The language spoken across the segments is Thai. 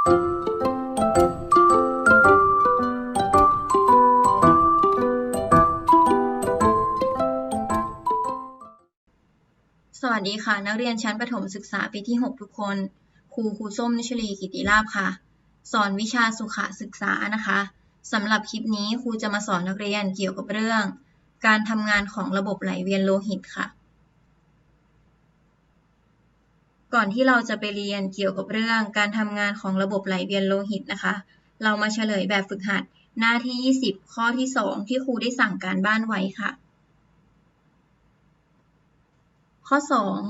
สวัสดีค่ะ นักเรียนชั้นประถมศึกษาปีที่ 6 ทุกคน ครูครูส้มนิชลีกิติลาภค่ะ สอนวิชาสุขศึกษานะคะสำหรับคลิปนี้ครูจะมาสอนนักเรียนเกี่ยวกับเรื่อง การทำงานของระบบไหลเวียนโลหิตค่ะ ก่อนที่เราจะไปเรียนเกี่ยวกับเรื่องการทำงานของระบบไหลเวียนโลหิตนะคะ เรามาเฉลยแบบฝึกหัดหน้าที่ 20 ข้อที่ 2 ที่ครูได้สั่งการบ้านไว้ค่ะ ข้อ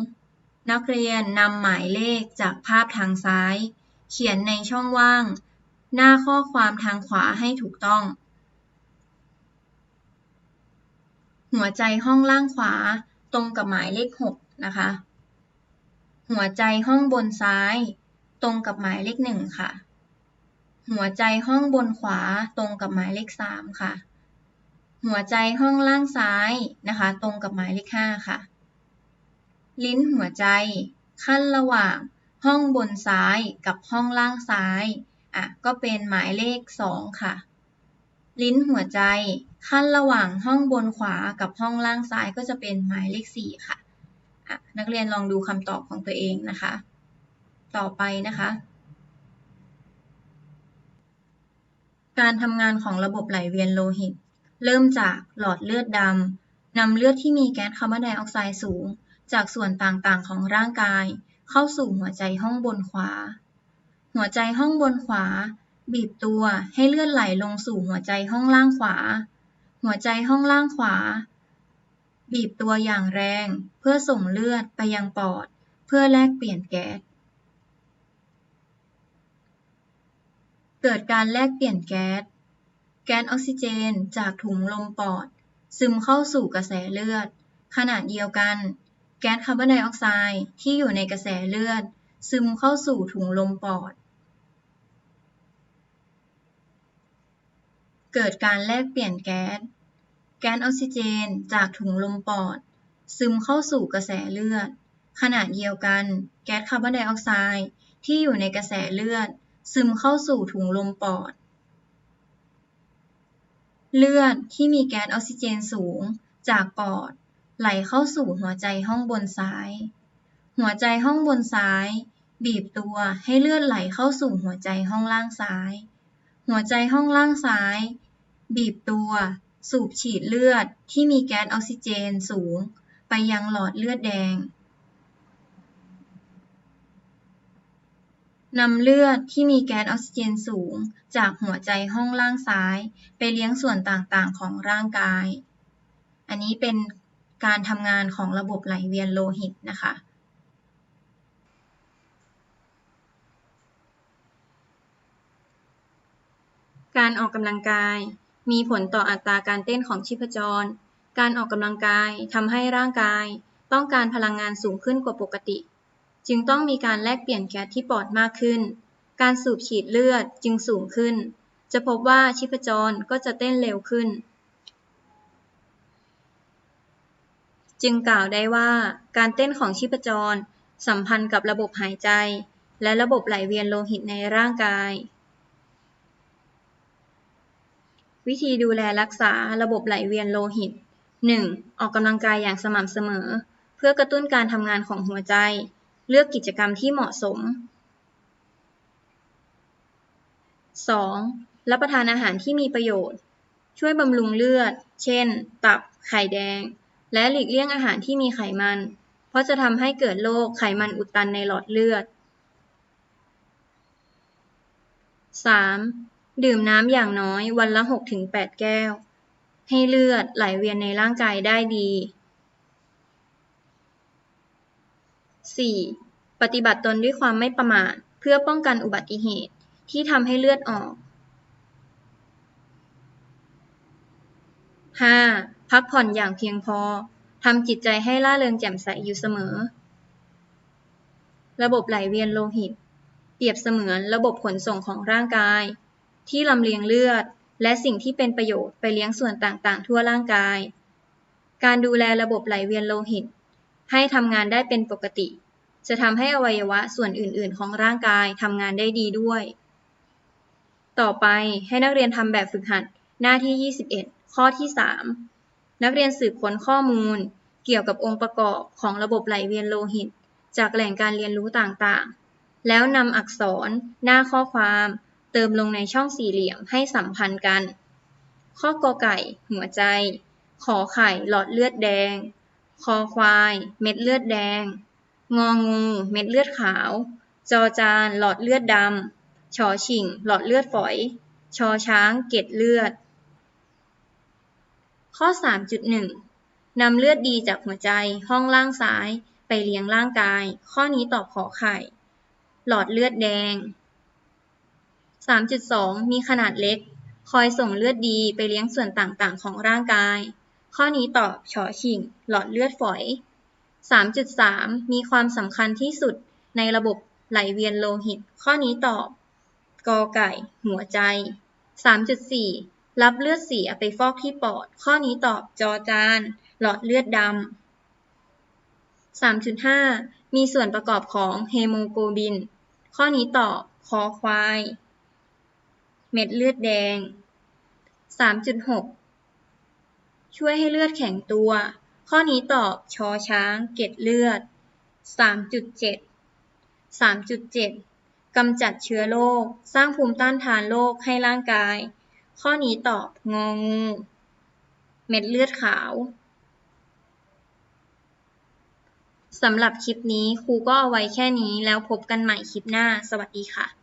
2 นักเรียนนำหมายเลขจากภาพทางซ้าย เขียนในช่องว่าง หน้าข้อความทางขวาให้ถูกต้อง หัวใจห้องล่างขวาตรงกับหมายเลข 6 นะคะ หัวใจห้องบนซ้าย ตรงกับหมายเลข1ค่ะ หัวใจห้องบนขวาตรงกับหมายเลข3ค่ะ หัวใจห้องล่างซ้ายนะคะ ตรงกับหมายเลข5ค่ะ ลิ้นหัวใจขั้นระหว่างห้องบนซ้ายกับห้องล่างซ้ายอะก็เป็นหมายเลข2ค่ะ ลิ้นหัวใจขั้นระหว่างห้องบนขวากับห้องล่างซ้ายก็จะเป็นหมายเลข4ค่ะอะ นักเรียนลองดูคำตอบของตัวเองนะคะ ต่อไปนะคะ การทำงานของระบบไหลเวียนโลหิต เริ่มจากหลอดเลือดดำนำเลือดที่มีแก๊สคาร์บอนไดออกไซด์สูง จากส่วนต่างๆของร่างกาย เข้าสู่หัวใจห้องบนขวา หัวใจห้องบนขวา บีบตัวให้เลือดไหลลงสู่หัวใจห้องล่างขวา หัวใจห้องล่างขวา บีบตัวอย่างแรงเพื่อส่งเลือดไปยังปอด เพื่อแลกเปลี่ยนแก๊ส เกิดการแลกเปลี่ยนแก๊ส แก๊สออกซิเจนจากถุงลมปอด ซึมเข้าสู่กระแสเลือด ขณะเดียวกัน แก๊สคาร์บอนไดออกไซด์ที่อยู่ในกระแสเลือด ซึมเข้าสู่ถุงลมปอด เกิดการแลกเปลี่ยนแก๊ส แก๊สออกซิเจนจากถุงลมปอด ซึมเข้าสู่กระแสเลือด ขณะเดียวกัน แก๊สคาร์บอนไดออกไซด์ที่อยู่ในกระแสเลือด ซึมเข้าสู่ถุงลมปอด เลือดที่มีแก๊สออกซิเจนสูง จากปอด ไหลเข้าสู่หัวใจห้องบนซ้าย หัวใจห้องบนซ้าย บีบตัวให้เลือดไหลเข้าสู่หัวใจห้องล่างซ้าย หัวใจห้องล่างซ้าย บีบตัว สูบฉีดเลือดที่มีแก๊สออกซิเจนสูง ไปยังหลอดเลือดแดงนำเลือดที่มีแก๊สออกซิเจนสูง จากหัวใจห้องล่างซ้าย ไปเลี้ยงส่วนต่างๆของร่างกาย อันนี้เป็นการทำงานของระบบไหลเวียนโลหิตนะคะ การออกกำลังกาย มีผลต่ออัตราการเต้นของชีพจร การออกกำลังกายทำให้ร่างกาย ต้องการพลังงานสูงขึ้นกว่าปกติ จึงต้องมีการแลกเปลี่ยนแก๊สที่ปอดมากขึ้น การสูบฉีดเลือดจึงสูงขึ้น จะพบว่าชีพจรก็จะเต้นเร็วขึ้น จึงกล่าวได้ว่า การเต้นของชีพจร สัมพันธ์กับระบบหายใจ และระบบไหลเวียนโลหิตในร่างกาย วิธีดูแลรักษาระบบไหลเวียนโลหิต 1. ออกกำลังกายอย่างสม่ำเสมอ เพื่อกระตุ้นการทำงานของหัวใจ เลือกกิจกรรมที่เหมาะสม 2. รับประทานอาหารที่มีประโยชน์ ช่วยบำรุงเลือด เช่น ตับ ไข่แดง และหลีกเลี่ยงอาหารที่มีไขมัน เพราะจะทำให้เกิดโรคไขมันอุดตันในหลอดเลือด 3. ดื่มน้ำอย่างน้อยวันละ6-8แก้ว ให้เลือดไหลเวียนในร่างกายได้ดี 4. ปฏิบัติตนด้วยความไม่ประมาทเพื่อป้องกันอุบัติเหตุที่ทำให้เลือดออก 5. พักผ่อนอย่างเพียงพอทำจิตใจให้ล่าเริงแจ่มใสอยู่เสมอ ระบบไหลเวียนโลหิต เปรียบเสมือนระบบขนส่งของร่างกาย ที่ลำเลียงเลือด และสิ่งที่เป็นประโยชน์ไปเลี้ยงส่วนต่างๆ ทั่วร่างกาย การดูแลระบบไหลเวียนโลหิต ให้ทำงานได้เป็นปกติ จะทำให้อวัยวะส่วนอื่น ๆ ของร่างกายทำงานได้ดีด้วย ต่อไปให้นักเรียนทำแบบฝึกหัดหน้าที่ 21 ข้อที่ 3 นักเรียนสืบค้นข้อมูล เกี่ยวกับองค์ประกอบของระบบไหลเวียนโลหิต จากแหล่งการเรียนรู้ต่างๆ แล้วนำอักษร หน้าข้อความ เติมลงในช่องสี่เหลี่ยมให้สัมพันธ์กัน ข้อกอไก่ หัวใจ ขอไข่หลอดเลือดแดง คอควาย เม็ดเลือดแดง งองู เม็ดเลือดขาว จอจาน หลอดเลือดดำชอชิง หลอดเลือดฝอย ชอช้าง เกล็ดเลือด ข้อ 3.1นำเลือดดีจากหัวใจห้องล่างซ้ายไปเลี้ยงร่างกาย ข้อนี้ตอบขอไข่ หลอดเลือดแดง 3.2 มีขนาดเล็ก คอยส่งเลือดดีไปเลี้ยงส่วนต่างๆ ของร่างกาย ข้อนี้ตอบชอชิง หลอดเลือดฝอย 3.3 มีความสำคัญที่สุดในระบบไหลเวียนโลหิต ข้อนี้ตอบกอไก่ หัวใจ 3.4 รับเลือดเสียไปฟอกที่ปอด ข้อนี้ตอบจอจาน หลอดเลือดดำ3.5 มีส่วนประกอบของเฮโมโกลบิน ข้อนี้ตอบคอควาย เม็ดเลือดแดง 3.6 ช่วยให้เลือดแข็งตัว ข้อนี้ตอบชอช้าง เกล็ดเลือด 3.7 3.7 กำจัดเชื้อโรค สร้างภูมิต้านทานโรคให้ร่างกาย ข้อนี้ตอบงองู เม็ดเลือดขาว สำหรับคลิปนี้ครูก็เอาไว้แค่นี้แล้วพบกันใหม่คลิปหน้า สวัสดีค่ะ